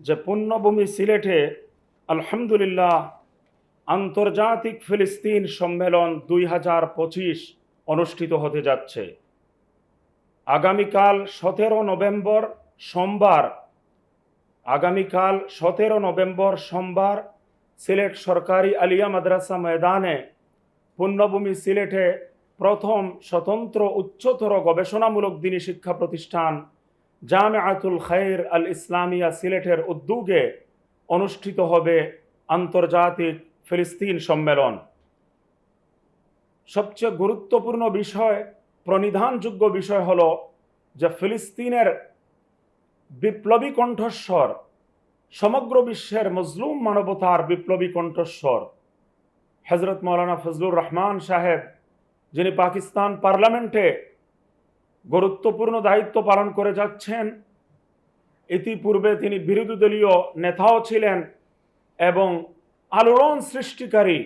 যে পুণ্যভূমি সিলেটে আলহামদুলিল্লাহ আন্তর্জাতিক ফিলিস্তিন সম্মেলন দুই হাজার পঁচিশ অনুষ্ঠিত হতে যাচ্ছে। আগামীকাল সতেরো নভেম্বর সোমবার, আগামীকাল সতেরো নভেম্বর সোমবার সিলেট সরকারি আলিয়া মাদ্রাসা ময়দানে পুণ্যভূমি সিলেটে প্রথম স্বতন্ত্র উচ্চতর গবেষণামূলক দিনী শিক্ষা প্রতিষ্ঠান জামেআতুল খায়ের আল ইসলামিয়া সিলেটের উদ্যোগে অনুষ্ঠিত হবে আন্তর্জাতিক ফিলিস্তিন সম্মেলন। সবচেয়ে গুরুত্বপূর্ণ বিষয়, প্রণিধানযোগ্য বিষয় হল যে ফিলিস্তিনের বিপ্লবী কণ্ঠস্বর, সমগ্র বিশ্বের মজলুম মানবতার বিপ্লবী কণ্ঠস্বর হজরত মৌলানা ফজলুর রহমান সাহেব, যিনি পাকিস্তান পার্লামেন্টে গুরুত্বপূর্ণ দায়িত্ব পালন করে যাচ্ছেন। ইতিপূর্বে তিনি বিরোধী দলীয় নেতাও ছিলেন এবং আলোড়ন সৃষ্টিকারী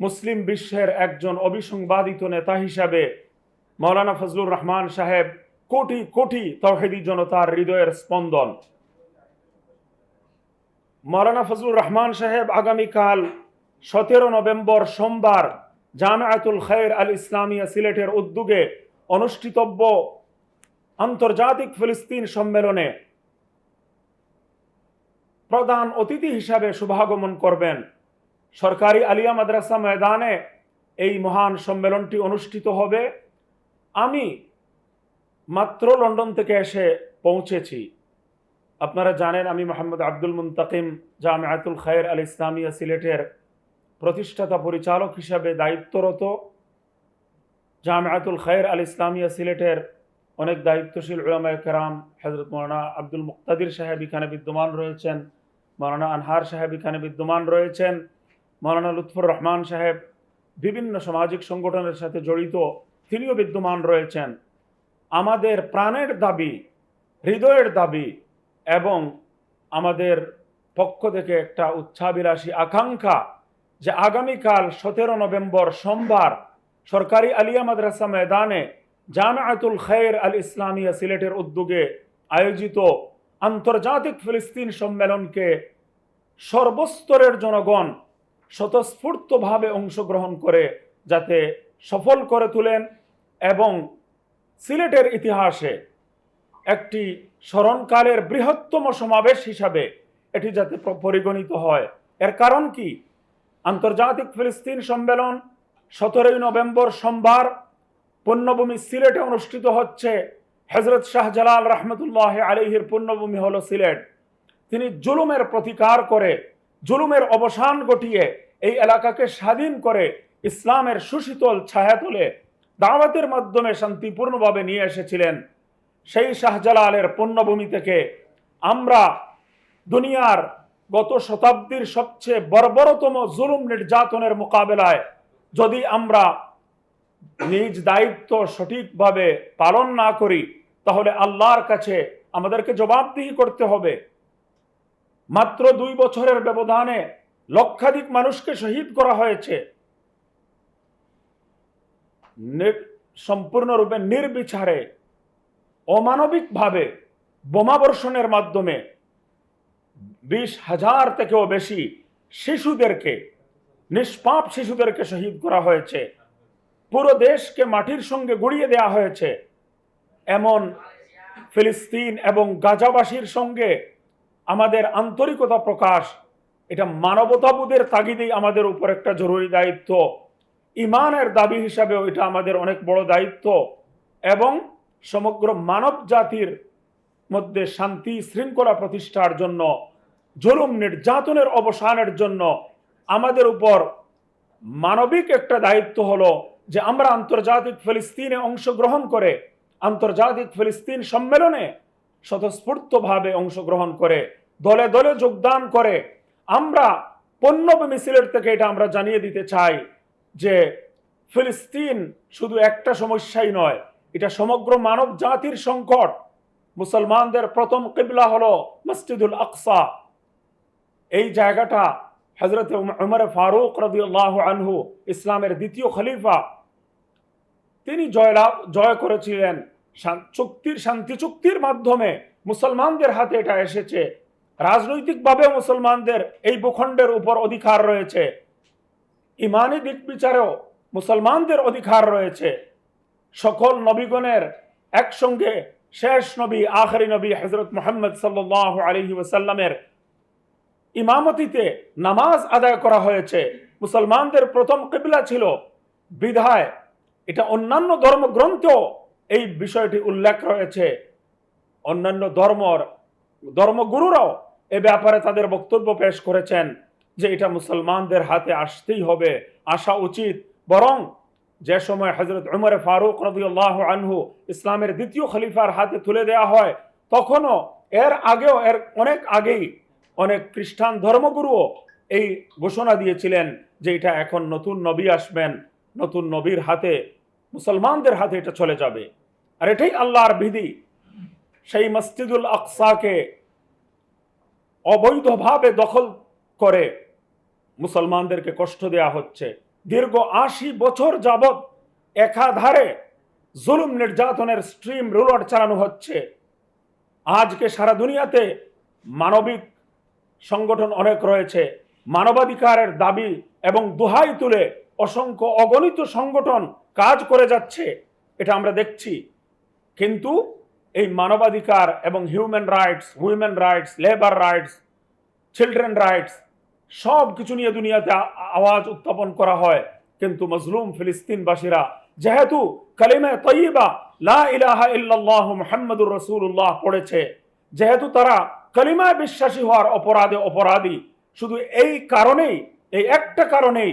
মুসলিম বিশ্বের একজন অবিসংবাদিত নেতা হিসাবে মৌলানা ফজলুর রহমান সাহেব কোটি কোটি তহেদি জনতার হৃদয়ের স্পন্দন। মৌলানা ফজলুর রহমান সাহেব আগামীকাল সতেরো নভেম্বর সোমবার জামায়াতুল খায়ের আল ইসলামিয়া সিলেটের উদ্যোগে অনুষ্ঠিতব্য আন্তর্জাতিক ফিলিস্তিন সম্মেলনে প্রধান অতিথি হিসাবে শুভাগমন করবেন সরকারি আলিয়া মাদ্রাসা ময়দানে এই মহান সম্মেলনটি অনুষ্ঠিত হবে। আমি মাত্র লন্ডন থেকে এসে পৌঁছেছি। আপনারা জানেন আমি মোহাম্মদ আব্দুল মুন্তাকিম জামিয়াতুল খায়ের আল ইসলামিয়া সিলেটের প্রতিষ্ঠাতা পরিচালক হিসাবে দায়িত্বরত। জামিয়াতুল খায়ের আল ইসলামিয়া সিলেটের অনেক দায়িত্বশীল উলামায় কেরাম হজরত মৌলানা আব্দুল মুক্তাদির সাহেব এখানে বিদ্যমান রয়েছেন মৌলানা আনহার সাহেব এখানে বিদ্যমান রয়েছেন মৌলানা লুৎফর রহমান সাহেব বিভিন্ন সামাজিক সংগঠনের সাথে জড়িত, তিনিও বিদ্যমান রয়েছেন। আমাদের প্রাণের দাবি, হৃদয়ের দাবি এবং আমাদের পক্ষ থেকে একটা উচ্ছাবিলাসী আকাঙ্ক্ষা যে আগামীকাল সতেরো নভেম্বর সোমবার সরকারি আলিয়া মাদ্রাসা ময়দানে জামায়াতুল খায়ের আল ইসলামিয়া সিলেটের উদ্যোগে আয়োজিত আন্তর্জাতিক ফিলিস্তিন সম্মেলনকে সর্বস্তরের জনগণ স্বতঃস্ফূর্তভাবে অংশগ্রহণ করে যাতে সফল করে তোলেন এবং সিলেটের ইতিহাসে একটি স্মরণকালের বৃহত্তম সমাবেশ হিসাবে এটি যাতে পরিগণিত হয়। এর কারণ কি? আন্তর্জাতিক ফিলিস্তিন সম্মেলন সতেরোই নভেম্বর সোমবার পণ্যভূমি সিলেটে অনুষ্ঠিত হচ্ছে হজরত শাহজালাল রহমতুল্লাহ আলিহির পণ্যভূমি হল সিলেট। তিনি জুলুমের প্রতিকার করে, জুলুমের অবসান ঘটিয়ে এই এলাকাকে স্বাধীন করে ইসলামের সুশীতল ছায়া তুলে দাওয়াতের মাধ্যমে শান্তিপূর্ণভাবে নিয়ে এসেছিলেন। সেই শাহজালালের পণ্যভূমি থেকে আমরা দুনিয়ার গত শতাব্দীর সবচেয়ে বর্বরতম জুলুম নির্যাতনের মোকাবেলায় যদি আমরা নিজ দায়িত্ব সঠিকভাবে পালন না করি, তাহলে আল্লাহর কাছে আমাদেরকে জবাবদিহি করতে হবে। মাত্র দুই বছরের ব্যবধানে লক্ষাধিক মানুষকে শহীদ করা হয়েছে। সম্পূর্ণরূপে নির্বিচারে, অমানবিকভাবে বোমাবর্ষণের মাধ্যমে বিশ হাজার থেকেও বেশি শিশুদেরকে নিষ্পাপ শিশুদেরকে শহীদ করা হয়েছে। পুরো দেশকে মাটির সঙ্গে গুড়িয়ে দেওয়া হয়েছে। এমন ফিলিস্তিন এবং গাজাবাসীর সঙ্গে আমাদের আন্তরিকতা প্রকাশ, এটা মানবতাবোধের তাগিদেই আমাদের উপর একটা জরুরি দায়িত্ব। ইমানের দাবি হিসাবেও এটা আমাদের অনেক বড় দায়িত্ব এবং সমগ্র মানব জাতির মধ্যে শান্তি শৃঙ্খলা প্রতিষ্ঠার জন্য, জুলুম নির্যাতনের অবসানের জন্য আমাদের উপর মানবিক একটা দায়িত্ব হলো যে আমরা আন্তর্জাতিক ফিলিস্তিনে অংশগ্রহণ করে, আন্তর্জাতিক ফিলিস্তিন সম্মেলনে স্বতঃস্ফূর্তভাবে অংশগ্রহণ করে, দলে দলে যোগদান করে, আমরা পণ্য মিছিলের থেকে এটা আমরা জানিয়ে দিতে চাই যে ফিলিস্তিন শুধু একটা সমস্যাই নয়, এটা সমগ্র মানব জাতির সংকট। মুসলমানদের প্রথম কিবলা হলো মসজিদুল আকসা। এই জায়গাটা হজরত উমর ফারুক রদিউল্লাহ আনহু, ইসলামের দ্বিতীয় খলিফা, তিনি জয়লাভ, জয় করেছিলেন। চুক্তির, শান্তি চুক্তির মাধ্যমে মুসলমানদের হাতে এটা এসেছে। রাজনৈতিকভাবে মুসলমানদের এই ভূখণ্ডের উপর অধিকার রয়েছে। ইমানি দিক বিচারেও মুসলমানদের অধিকার রয়েছে। সকল নবীগণের একসঙ্গে শেষ নবী, আখরি নবী হজরত মোহাম্মদ সাল্লাহ আলহি ওসাল্লামের ইমামতিতে নামাজ আদায় করা হয়েছে। মুসলমানদের প্রথম কিবলা ছিল বিধায়। এটা অন্যান্য ধর্মগ্রন্থেও এই বিষয়টি উল্লেখ রয়েছে। অন্যান্য ধর্মর, ধর্মগুরুরাও এ ব্যাপারে তাদের বক্তব্য পেশ করেছেন যে এটা মুসলমানদের হাতে আসতেই হবে, আসা উচিত। বরং যে সময় হজরত উমরে ফারুক রদিউল্লাহ আনহু ইসলামের দ্বিতীয় খলিফার হাতে তুলে দেওয়া হয়, তখনও এর আগেও, এর অনেক আগেই অনেক খ্রিস্টান ধর্মগুরুও এই ঘোষণা দিয়েছিলেন যে এটা এখন নতুন নবী আসবেন, নতুন নবীর হাতে, মুসলমানদের হাতে এটা চলে যাবে। আর এটাই আল্লাহর বিধি। সেই মসজিদুল আকসাকে অবৈধভাবে দখল করে মুসলমানদেরকে কষ্ট দেয়া হচ্ছে। দীর্ঘ আশি বছর যাবৎ একাধারে জুলুম নির্যাতনের স্ট্রিম রুলার চালানো হচ্ছে। আজকে সারা দুনিয়াতে মানবিক সংগঠন অনেক রয়েছে। মানবাধিকারের দাবি এবং দোহাই তুলে অসংখ্য অগণিত সংগঠন কাজ করে যাচ্ছে, এটা আমরা দেখছি। কিন্তু এই মানবাধিকার এবং human rights women rights labour rights children rights সব কিছু নিয়ে দুনিয়াতে আওয়াজ উত্থাপন করা হয়। কিন্তু মজলুম ফিলিস্তিনবাসীরা, যেহেতু কালিমে তৈবা লা ইলাহা ইল্লাল্লাহু মুহাম্মাদুর রাসূলুল্লাহ পড়েছে, যেহেতু তারা কালিমায় বিশ্বাসী হওয়ার অপরাধে অপরাধী। শুধু এই কারণেই, এই একটা কারণেই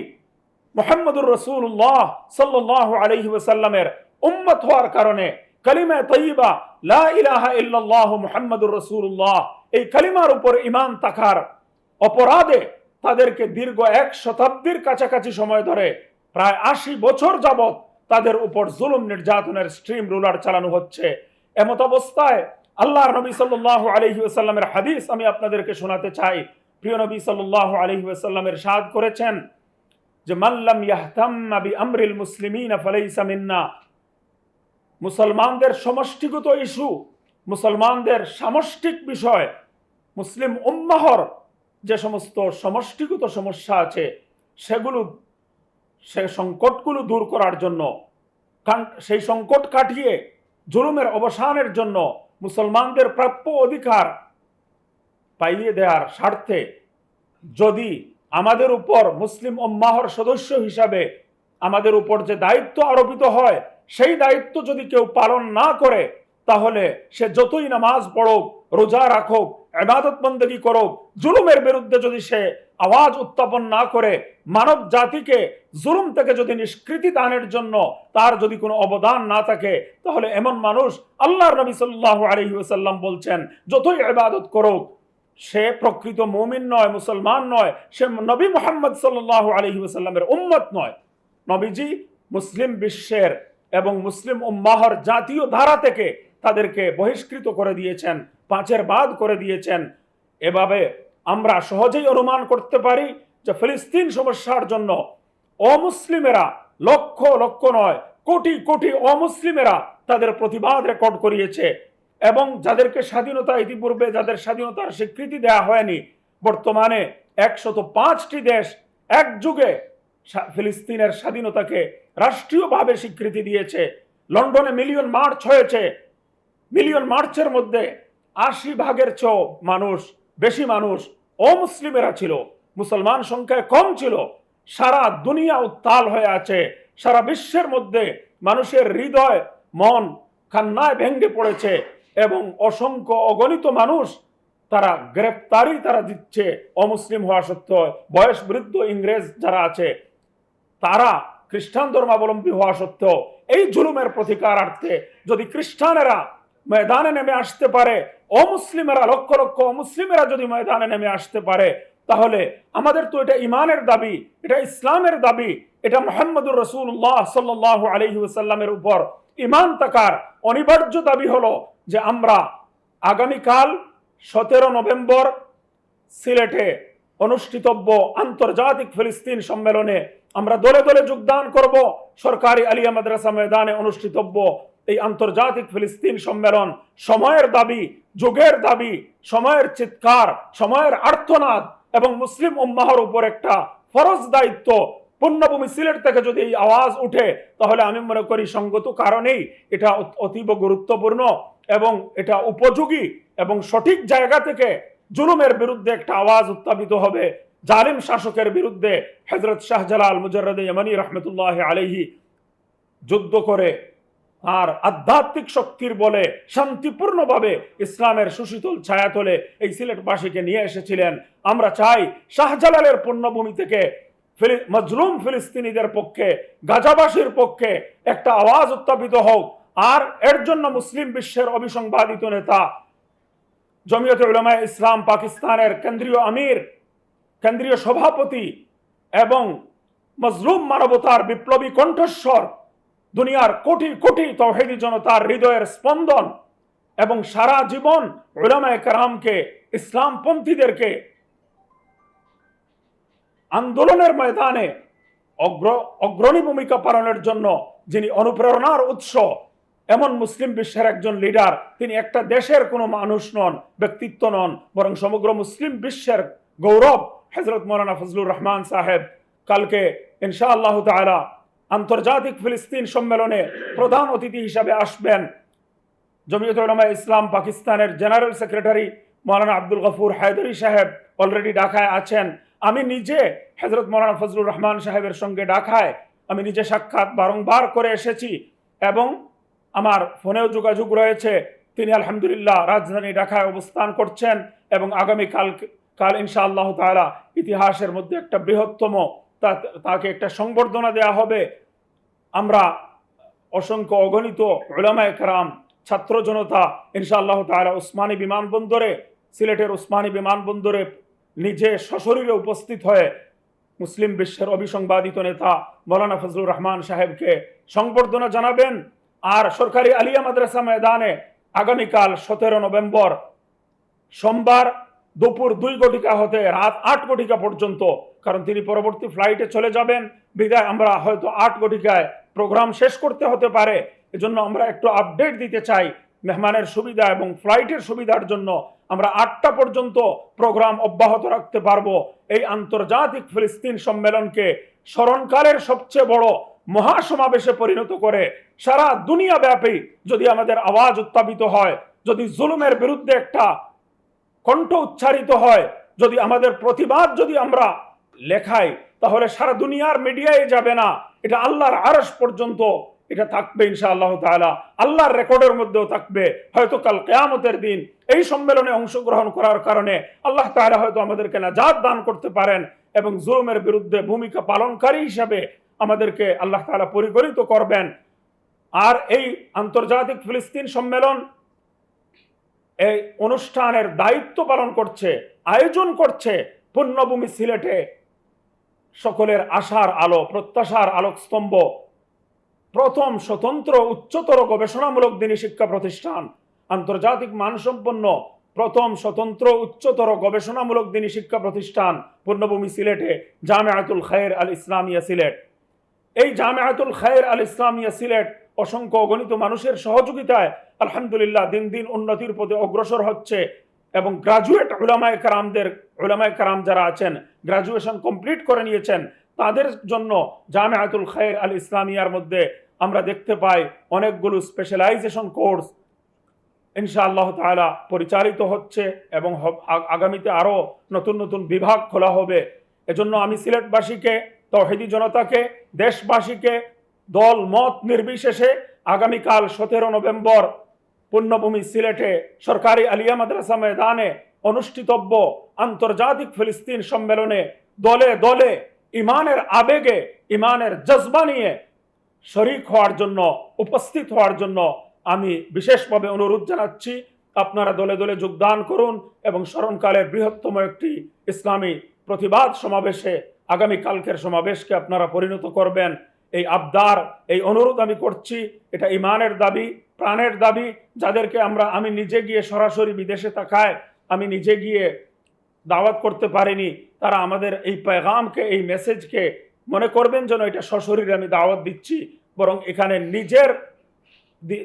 মোহাম্মদুর রসুল্লাহ সাল্লাহ আলহি ওসাল্লামের উম্মত হওয়ার কারণে কালিমা তৈবা লা ইলাহা ইল্লাল্লাহ মুহাম্মাদুর রসুল্লাহ এই কালিমার উপর ইমান তাকার অপরাধে তাদেরকে দীর্ঘ এক শতাব্দীর কাছাকাছি সময় ধরে প্রায় আশি বছর যাবৎ তাদের উপর জুলুম নির্যাতনের স্ট্রিম রুলার চালানো হচ্ছে। এমত অবস্থায় আল্লাহর নবী সাল্লাহ আলহি ওসাল্লামের হাদিস আমি আপনাদেরকে শোনাতে চাই। প্রিয় নবী সাল্লাহ আলহি ওসাল্লামের সাদ করেছেন যে মাল্লাম ইয়াহতাম্মা বি আমরিল মুসলিমিন ফালাইসা মুসলমানদের সমষ্টিগত ইস্যু, মুসলমানদের সামষ্টিক বিষয়, মুসলিম উম্মাহর যে সমস্ত সমষ্টিগত সমস্যা আছে, সেগুলো, সে সংকটগুলো দূর করার জন্য সেই সংকট কাটিয়ে, জুলুমের অবসানের জন্য মুসলমানদের প্রাপ্য অধিকার পাইয়ে দেওয়ার স্বার্থে যদি আমাদের উপর মুসলিম উম্মাহর সদস্য হিসাবে আমাদের উপর যে দায়িত্ব আরোপিত হয়, সেই দায়িত্ব যদি কেউ পালন না করে, তাহলে সে যতই নামাজ পড়ুক, রোজা রাখুক এবাদত বন্দী করুক জুলুমের বিরুদ্ধে যদি সে আওয়াজ উত্থাপন না করে, মানব জাতিকে জুলুম থেকে যদি নিষ্কৃতি দানের জন্য তার যদি কোনো অবদান না থাকে, তাহলে এমন মানুষ আল্লাহর নবী সাল্লাহ আলহি ওসাল্লাম বলছেন, যতই এবাদত করুক, সে প্রকৃত মুমিন নয়, মুসলমান নয়, সে নবী মোহাম্মদ সাল্লাহ আলহি ওসাল্লামের উম্মত নয়। নবীজি মুসলিম বিশ্বের এবং মুসলিম উম্মাহর জাতীয় ধারা থেকে তাদেরকে বহিষ্কৃত করে দিয়েছেন। পাঁচের বাদ করে দিয়েছেন। এভাবে আমরা সহজেই অনুমান করতে পারি যে ফিলিস্তিন সমস্যার জন্য অমুসলিমেরা লক্ষ লক্ষ নয়, কোটি কোটি অমুসলিমেরা তাদের প্রতিবাদ রেকর্ড করিয়েছে এবং যাদেরকে স্বাধীনতা ইতিপূর্বে যাদের স্বাধীনতার স্বীকৃতি দেওয়া হয়নি, বর্তমানে একশত পাঁচটি দেশ এক যুগে ফিলিস্তিনের স্বাধীনতাকে রাষ্ট্রীয়ভাবে স্বীকৃতি দিয়েছে। লন্ডনে মিলিয়ন মার্চ হয়েছে। মিলিয়ন মার্চের মধ্যে আশি ভাগের চেয়েও মানুষ, বেশি মানুষ অমুসলিমেরা ছিল। মুসলমান সংখ্যায় কম ছিল। সারা দুনিয়া উত্তাল হয়ে আছে। সারা বিশ্বের মধ্যে মানুষের হৃদয়, মন কান্নায় ভেঙ্গে পড়েছে এবং অসংখ্য অগণিত মানুষ তারা গ্রেপ্তারি তারা দিচ্ছে অমুসলিম হওয়া সত্ত্বেও। বয়স বৃদ্ধ ইংরেজ যারা আছে, তারা খ্রিস্টান ধর্মাবলম্বী হওয়া সত্ত্বেও এই জুলুমের প্রতিকারার্থে যদি খ্রিস্টানেরা ময়দানে নেমে আসতে পারে। অমুসলিমেরা লক্ষ লক্ষ অমুসলিমেরা যদি ময়দানে নেমে আসতে পারে, তাহলে আমাদের তো এটা ইমানের দাবি, এটা ইসলামের দাবি, এটা মোহাম্মদুর রসুল্লাহ সাল্লাহ আলহি উপর ইমান তাকার অনিবার্য দাবি হলো যে আমরা আগামীকাল সতেরো নভেম্বর সিলেটে অনুষ্ঠিতব্য আন্তর্জাতিক ফিলিস্তিন সম্মেলনে আমরা দলে দলে যোগদান করব। সরকারি আলিয়া মাদ্রাসা ময়দানে অনুষ্ঠিতব্য এই আন্তর্জাতিক ফিলিস্তিন সম্মেলন সময়ের দাবি, যুগের দাবি, সময়ের চিৎকার, সময়ের আর্থনাদ এবং মুসলিম উম্মাহর উপর একটা ফরজ দায়িত্ব। পুণ্যভূমি সিলেট থেকে যদি এই আওয়াজ উঠে, তাহলে আমি মনে করি সঙ্গত কারণেই এটা অতীব গুরুত্বপূর্ণ এবং এটা উপযোগী এবং সঠিক জায়গা থেকে জুলুমের বিরুদ্ধে একটা আওয়াজ উত্থাপিত হবে। জালিম শাসকের বিরুদ্ধে হজরত শাহজালাল মুজরদ ইমানি রহমতুল্লাহ আলহি যুদ্ধ করে আর আধ্যাত্মিক শক্তির বলে শান্তিপূর্ণভাবে ইসলামের সুশীতল ছায়া ছায়াতলে এই সিলেটবাসীকে নিয়ে এসেছিলেন। আমরা চাই শাহজালালের পুণ্যভূমি থেকে মজলুম ফিলিস্তিনিদের পক্ষে, গাজাবাসীর পক্ষে একটা আওয়াজ উত্থাপিত হোক। আর এর জন্য মুসলিম বিশ্বের অবিসংবাদিত নেতা, জমিয়ত উলামা ইসলাম, পাকিস্তানের কেন্দ্রীয় আমির, কেন্দ্রীয় সভাপতি এবং মজলুম মানবতার বিপ্লবী কণ্ঠস্বর দুনিয়ার কোটি কোটি তৌহিদি জনতার হৃদয়ের স্পন্দন এবং সারা জীবন উলামায়ে কারামকে, ইসলামপন্থীদেরকে আন্দোলনের ময়দানে অগ্র, অগ্রণী ভূমিকা পালনের জন্য যিনি অনুপ্রেরণার উৎস, এমন মুসলিম বিশ্বের একজন লিডার, তিনি একটা দেশের কোনো মানুষ নন, ব্যক্তিত্ব নন, বরং সমগ্র মুসলিম বিশ্বের গৌরব হজরত মৌলানা ফজলুর রহমান সাহেব। কালকে ইনশা আল্লাহ তালা আন্তর্জাতিক ফিলিস্তিন সম্মেলনে প্রধান অতিথি হিসাবে আসবেন জমিয়ত উলামা ইসলাম পাকিস্তানের জেনারেল সেক্রেটারি মৌলানা আব্দুল গফুর হায়দরি সাহেব অলরেডি ঢাকায় আছেন। আমি নিজে হজরত মৌলানা ফজলুর রহমান সাহেবের সঙ্গে ঢাকায় আমি নিজে সাক্ষাৎ বারংবার করে এসেছি এবং আমার ফোনেও যোগাযোগ রয়েছে। তিনি আলহামদুলিল্লাহ রাজধানী ঢাকায় অবস্থান করছেন এবং আগামী কাল ইনশাআল্লাহ তালা ইতিহাসের মধ্যে একটা বৃহত্তম তাকে একটা সংবর্ধনা দেয়া হবে। আমরা অসংখ্য অগণিত উলামা একরাম ছাত্র জনতা, ইনশাআল্লাহ তাআলা উসমানী বিমানবন্দরে, সিলেটের উসমানী বিমানবন্দরে নিজে সশরীরে উপস্থিত হয়ে মুসলিম বিশ্বের অবিসংবাদিত নেতা মৌলানা ফজলুর রহমান সাহেবকে সংবর্ধনা জানাবেন। আর সরকারি আলিয়া মাদ্রাসা ময়দানে আগামীকাল সতেরো নভেম্বর সোমবার দুপুর দুই ঘটিকা হতে রাত আট ঘটিকা পর্যন্ত, কারণ তিনি পরবর্তী ফ্লাইটে চলে যাবেন। বিদায় আমরা হয়তো আট ঘটিকায় প্রোগ্রাম শেষ করতে হতে পারে। এজন্য আমরা একটু আপডেট দিতে চাই মেহমানের সুবিধা এবং ফ্লাইটের সুবিধার জন্য। আমরা আটটা পর্যন্ত প্রোগ্রাম অব্যাহত রাখতে পারব। এই আন্তর্জাতিক ফিলিস্তিন সম্মেলনকে স্মরণকালের সবচেয়ে বড় মহাসমাবেশে পরিণত করে সারা দুনিয়া ব্যাপী যদি আমাদের আওয়াজ উত্থাপিত হয়, যদি জুলুমের বিরুদ্ধে একটা কণ্ঠ উচ্চারিত হয়, যদি আমাদের প্রতিবাদ যদি আমরা লেখাই, তাহলে সারা দুনিয়ার মিডিয়ায় যাবে না। এটা আল্লাহর আরস পর্যন্ত এটা থাকবে ইনশাআল্লাহ তাআলা। আল্লাহর রেকর্ডের মধ্যেও থাকবে। হয়তো কাল কেয়ামতের দিন এই সম্মেলনে অংশগ্রহণ করার কারণে আল্লাহ তাআলা হয়তো আমাদেরকে নাজাত দান করতে পারেন এবং জুলুমের বিরুদ্ধে ভূমিকা পালনকারী হিসাবে আমাদেরকে আল্লাহ তাআলা পরিগণিত করবেন। আর এই আন্তর্জাতিক ফিলিস্তিন সম্মেলন এই অনুষ্ঠানের দায়িত্ব পালন করছে, আয়োজন করছে পুণ্যভূমি সিলেটে সকলের আশার আলো, প্রত্যাশার আলোকস্তম্ভ প্রথম স্বতন্ত্র, উচ্চতর গবেষণামূলক দিনী শিক্ষা প্রতিষ্ঠান। আন্তর্জাতিক মানসম্পন্ন প্রথম স্বতন্ত্র, উচ্চতর গবেষণামূলক দিনী শিক্ষা প্রতিষ্ঠান পূর্ণভূমি সিলেটে, জামেআতুল খায়ের আল ইসলামিয়া সিলেট। এই জামেআতুল খায়ের আল ইসলামিয়া সিলেট অসংখ্য অগণিত মানুষের সহযোগিতায় আলহামদুলিল্লাহ দিন দিন উন্নতির পথে অগ্রসর হচ্ছে। এবং গ্রাজুয়েট উলামায় কারামদের, উলামায় কারাম যারা আছেন গ্রাজুয়েশন কমপ্লিট করে নিয়েছেন, তাদের জন্য জামেআতুল খায়ের আল ইসলামিয়ার মধ্যে আমরা দেখতে পাই অনেকগুলো স্পেশালাইজেশন কোর্স ইনশাআল্লাহ তাআলা পরিচালিত হচ্ছে এবং আগামীতে আরও নতুন নতুন বিভাগ খোলা হবে। এজন্য আমি সিলেটবাসীকে, তহেদি জনতাকে, দেশবাসীকে দল মত নির্বিশেষে আগামীকাল সতেরো নভেম্বর পুণ্যভূমি সিলেটে সরকারি আলিয়া মাদ্রাসা ময়দানে অনুষ্ঠিতব্য আন্তর্জাতিক ফিলিস্তিন সম্মেলনে দলে দলে ইমানের আবেগে, ইমানের জজবা নিয়ে শরিক হওয়ার জন্য, উপস্থিত হওয়ার জন্য আমি বিশেষভাবে অনুরোধ জানাচ্ছি। আপনারা দলে দলে যোগদান করুন এবং স্মরণকালের বৃহত্তম একটি ইসলামী প্রতিবাদ সমাবেশে আগামী কালকের সমাবেশকে আপনারা পরিণত করবেন। এই আবদার, এই অনুরোধ আমি করছি, এটা ইমানের দাবি, প্রাণের দাবি, যাদেরকে আমরা, আমি নিজে গিয়ে সরাসরি বিদেশে তাকায় আমি নিজে গিয়ে দাওয়াত করতে পারিনি, তারা আমাদের এই পেগামকে, এই মেসেজকে মনে করবেন যেন এটা সশরীরে আমি দাওয়াত দিচ্ছি, বরং এখানে নিজের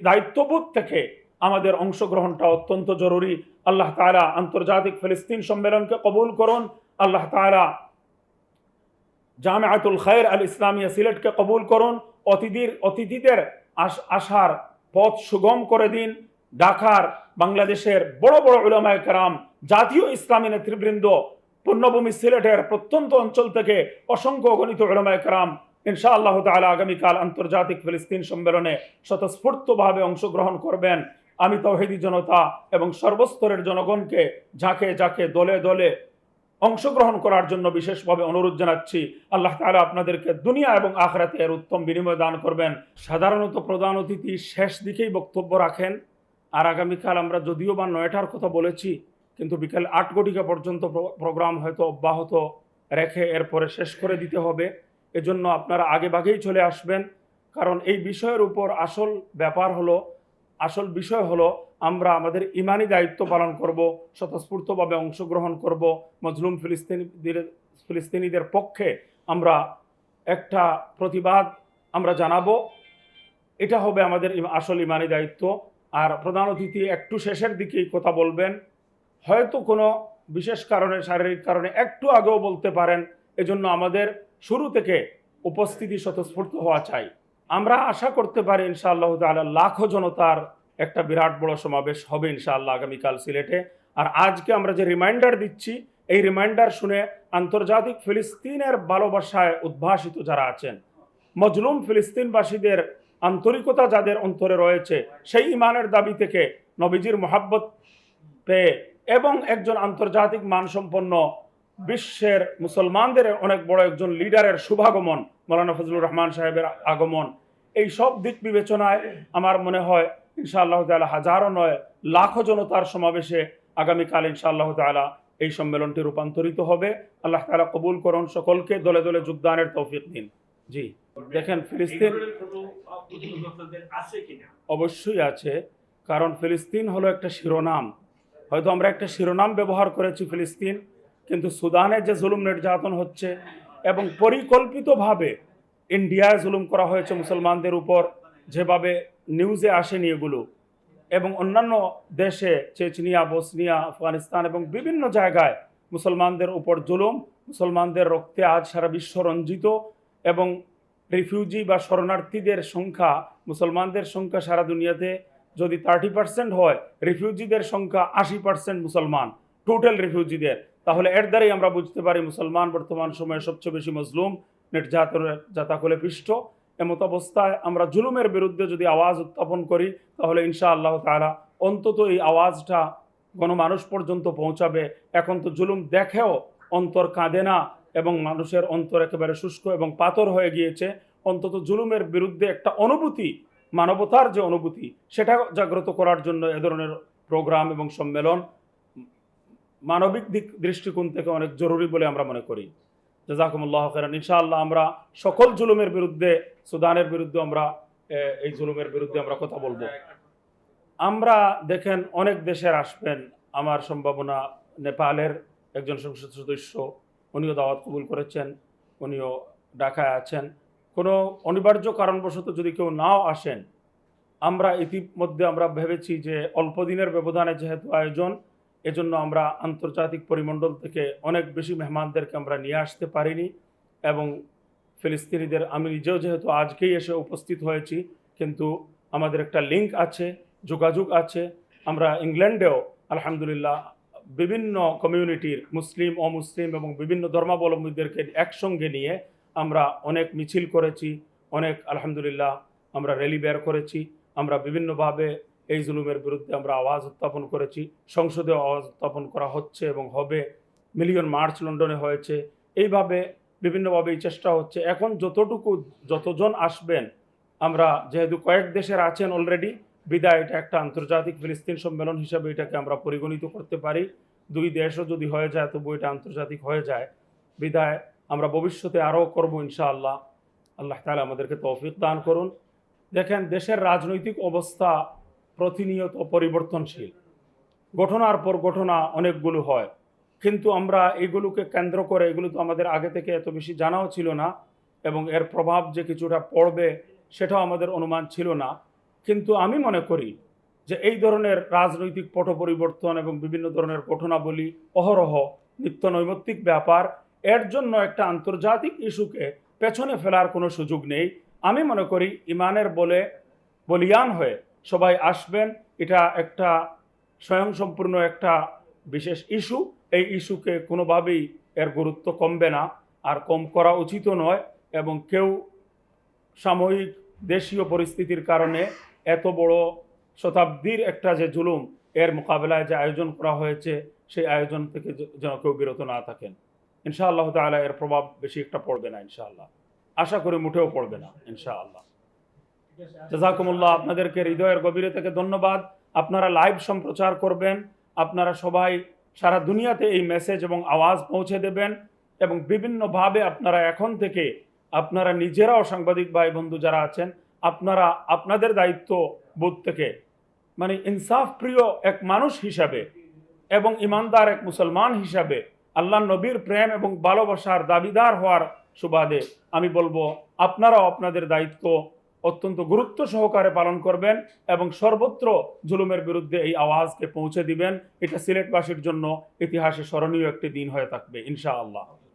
দায়িত্ববোধ থেকে আমাদের অংশগ্রহণটা অত্যন্ত জরুরি। আল্লাহ তাআলা আন্তর্জাতিক ফিলিস্তিন সম্মেলনকে কবুল করুন। আল্লাহ তাআলা জামিয়াতুল খায়ের আল ইসলামিয়া সিলেটকে কবুল করুন। অতিথির অতিথিদের আস- আসার পথ সুগম করে দিন। ঢাকার বাংলাদেশের বড় বড় উলামায়ে কেরাম, জাতীয় ইসলামী নেতৃবৃন্দ, পুণ্যভূমি সিলেটের প্রত্যন্ত অঞ্চল থেকে অসংখ্য গণিত উলামায়ে কেরাম ইনশা আল্লাহ তালা আগামীকাল আন্তর্জাতিক ফিলিস্তিন সম্মেলনে স্বতঃস্ফূর্তভাবে অংশগ্রহণ করবেন। আমি তৌহিদি জনতা এবং সর্বস্তরের জনগণকে ঝাঁকে যাকে দলে দলে অংশগ্রহণ করার জন্য বিশেষভাবে অনুরোধ জানাচ্ছি। আল্লাহ তাআলা আপনাদেরকে দুনিয়া এবং আখরাতে এর উত্তম বিনিময় দান করবেন। সাধারণত প্রধান অতিথি শেষ দিকেই বক্তব্য রাখেন। আর আগামীকাল আমরা যদিও বা নয়টার কথা বলেছি, কিন্তু বিকাল আট ঘটিকা পর্যন্ত প্রোগ্রাম হয়তো অব্যাহত রেখে এরপরে শেষ করে দিতে হবে। এজন্য আপনারা আগে ভাগেই চলে আসবেন। কারণ এই বিষয়ের উপর আসল ব্যাপার হলো, আসল বিষয় হলো আমরা আমাদের ইমানি দায়িত্ব পালন করব, স্বতঃস্ফূর্তভাবে অংশগ্রহণ করব। মজলুম ফিলিস্তিনিদের ফিলিস্তিনিদের পক্ষে আমরা একটা প্রতিবাদ আমরা জানাব। এটা হবে আমাদের আসল ইমানি দায়িত্ব। আর প্রধান অতিথি একটু শেষের দিকেই কথা বলবেন। হয়তো কোনো বিশেষ কারণে, শারীরিক কারণে একটু আগেও বলতে পারেন, এজন্য আমাদের শুরু থেকে উপস্থিতি স্বতঃস্ফূর্ত হওয়া চাই। আমরা আশা করতে পারি ইনশাআল্লাহ তাআলা লাখো জনতার একটা বিরাট বড় সমাবেশ হবে ইনশাআল্লাহ আগামীকাল সিলেটে। আর আজকে আমরা যে রিমাইন্ডার দিচ্ছি, এই রিমাইন্ডার শুনে আন্তর্জাতিক ফিলিস্তিনের ভালোবাসায় উদ্ভাসিত যারা আছেন, মজলুম ফিলিস্তিনবাসীদের আন্তরিকতা যাদের অন্তরে রয়েছে, সেই ইমানের দাবি থেকে নবীজির মোহাব্বত পেয়ে এবং একজন আন্তর্জাতিক মানসম্পন্ন বিশ্বের মুসলমানদের অনেক বড় একজন লিডারের শুভাগমন, মৌলানা ফজলুর রহমান সাহেবের আগমন, এই সব দিক বিবেচনায় আমার মনে হয় ইনশাআল্লাহ তাআলা হাজারো নয় লাখো জনতার সমাবেশে আগামীকাল ইনশাআল্লাহ তাআলা এই সম্মেলনটি রূপান্তরিত হবে। আল্লাহ তাআলা কবুল করুন সকলকে দলে দলে যোগদানের তৌফিক দিন। জি দেখেন ফিলিস্তিন অবশ্যই আছে কারণ ফিলিস্তিন হলো একটা শিরোনাম। হয়তো আমরা একটা শিরোনাম ব্যবহার করেছি ফিলিস্তিন কিন্তু সুদানে যে জুলুম নির্যাতন হচ্ছে এবং পরিকল্পিতভাবে ইন্ডিয়ায় জুলুম করা হয়েছে মুসলমানদের উপর যেভাবে নিউজে আসেনি এগুলো। এবং অন্যান্য দেশে, চেচনিয়া, বসনিয়া, আফগানিস্তান এবং বিভিন্ন জায়গায় মুসলমানদের উপর জুলুম, মুসলমানদের রক্তে আজ সারা বিশ্ব রঞ্জিত এবং রিফিউজি বা শরণার্থীদের সংখ্যা, মুসলমানদের সংখ্যা সারা দুনিয়াতে যদি থার্টি পার্সেন্ট হয়, রিফিউজিদের সংখ্যা আশি পার্সেন্ট মুসলমান টোটাল রিফিউজিদের। তাহলে এর দ্বারাই আমরা বুঝতে পারি মুসলমান বর্তমান সময়ে সবচেয়ে বেশি মজলুম, নির্যাতনের জাতাকুলে পৃষ্ঠ এমত অবস্থায় আমরা জুলুমের বিরুদ্ধে যদি আওয়াজ উত্থাপন করি, তাহলে ইনশা আল্লাহ তাআলা অন্তত এই আওয়াজটা গণমানুষ পর্যন্ত পৌঁছাবে। এখন তো জুলুম দেখেও অন্তর কাঁদে না এবং মানুষের অন্তর একেবারে শুষ্ক এবং পাথর হয়ে গিয়েছে। অন্তত জুলুমের বিরুদ্ধে একটা অনুভূতি, মানবতার যে অনুভূতি, সেটা জাগ্রত করার জন্য এ ধরনের প্রোগ্রাম এবং সম্মেলন মানবিক দিক দৃষ্টিকোণ থেকে অনেক জরুরি বলে আমরা মনে করি। জাজাকুমুল্লাহ খেরান ইনশাআল্লাহ আমরা সকল জুলুমের বিরুদ্ধে সুদানের বিরুদ্ধে আমরা এই জুলুমের বিরুদ্ধে আমরা কথা বলব। আমরা দেখেন অনেক দেশের আসবেন, আমার সম্ভাবনা নেপালের একজন সংসদ সদস্য, উনিও দাওয়াত কবুল করেছেন, উনিও ঢাকায় আছেন। কোনো অনিবার্য কারণবশত যদি কেউ নাও আসেন, আমরা ইতিমধ্যে আমরা ভেবেছি যে অল্প দিনের ব্যবধানে যেহেতু আয়োজন, এজন্য আমরা আন্তর্জাতিক পরিমণ্ডল থেকে অনেক বেশি মেহমানদেরকে আমরা নিয়ে আসতে পারিনি এবং ফিলিস্তিনিদের, আমি নিজেও যেহেতু আজকেই এসে উপস্থিত হয়েছি, কিন্তু আমাদের একটা লিঙ্ক আছে, যোগাযোগ আছে। আমরা ইংল্যান্ডেও, আলহামদুলিল্লাহ, বিভিন্ন কমিউনিটির মুসলিম, অমুসলিম এবং বিভিন্ন ধর্মাবলম্বীদেরকে একসঙ্গে নিয়ে আমরা অনেক মিছিল করেছি, অনেক আলহামদুলিল্লাহ আমরা র্যালি বের করেছি, আমরা বিভিন্নভাবে এই জুলুমের বিরুদ্ধে আমরা আওয়াজ উত্থাপন করেছি, সংসদে আওয়াজ উত্থাপন করা হচ্ছে এবং হবে মিলিয়ন মার্চ লন্ডনে হয়েছে। এইভাবে বিভিন্নভাবে এই চেষ্টা হচ্ছে। এখন যতটুকু যতজন আসবেন, আমরা যেহেতু কয়েক দেশের আছেন অলরেডি বিদায় এটা একটা আন্তর্জাতিক ফিলিস্তিন সম্মেলন হিসাবে এটাকে আমরা পরিগণিত করতে পারি। দুই দেশও যদি হয়ে যায় তবু এটা আন্তর্জাতিক হয়ে যায়। বিদায় আমরা ভবিষ্যতে আরও করব ইনশাআল্লাহ। আল্লাহ তালা আমাদেরকে তৌফিক দান করুন। দেখেন, দেশের রাজনৈতিক অবস্থা প্রতিনিয়ত পরিবর্তনশীল। ঘটনার পর ঘটনা অনেকগুলো হয়। কিন্তু আমরা এগুলোকে কেন্দ্র করে, এগুলো তো আমাদের আগে থেকে এত বেশি জানাও ছিল না এবং এর প্রভাব যে কিছুটা পড়বে সেটাও আমাদের অনুমান ছিল না। কিন্তু আমি মনে করি যে এই ধরনের রাজনৈতিক পট পরিবর্তন এবং বিভিন্ন ধরনের ঘটনাবলী অহরহ নিত্য নৈমিত্তিক ব্যাপার, এর জন্য একটা আন্তর্জাতিক ইস্যুকে পেছনে ফেলার কোনো সুযোগ নেই। আমি মনে করি ইমানের বলে, বলিয়ান হয়ে সবাই আসবেন। এটা একটা স্বয়ংসম্পূর্ণ একটা বিশেষ ইস্যু। এই ইস্যুকে কোনোভাবেই এর গুরুত্ব কমবে না। আর কম করা উচিতও নয় এবং কেউ সাময়িক দেশীয় পরিস্থিতির কারণে এত বড় শতাব্দীর একটা যে জুলুম, এর মোকাবেলায় যে আয়োজন করা হয়েছে, সেই আয়োজন থেকে যেন কেউ বিরত না থাকেন। ইনশাআল্লাহ তাআলা এর প্রভাব বেশি একটা পড়বে না ইনশাআল্লাহ। আশা করি মুঠেও পড়বে না ইনশাআল্লাহ। জাজাকুমুল্লাহ, আপনাদেরকে হৃদয়ের গভীরে থেকে ধন্যবাদ। আপনারা লাইভ সম্প্রচার করবেন। আপনারা সবাই সারা দুনিয়াতে এই মেসেজ এবং আওয়াজ পৌঁছে দেবেন এবং বিভিন্নভাবে আপনারা এখন থেকে আপনারা নিজেরাও সাংবাদিক ভাই বন্ধু যারা আছেন, আপনারা আপনাদের দায়িত্ব বোধ থেকে মানে ইনসাফ প্রিয় এক মানুষ হিসাবে এবং ইমানদার এক মুসলমান হিসাবে আল্লাহ নবীর প্রেম এবং ভালোবাসার দাবিদার হওয়ার সুবাদে আমি বলব, আপনারাও আপনাদের দায়িত্ব অত্যন্ত গুরুত্ব সহকারে পালন করবেন এবং সর্বত্র জুলুমের বিরুদ্ধে এই আওয়াজকে পৌঁছে দিবেন। এটা সিলেটবাসীর জন্য ইতিহাসে স্মরণীয় একটি দিন হয়ে থাকবে, ইনশাআল্লাহ।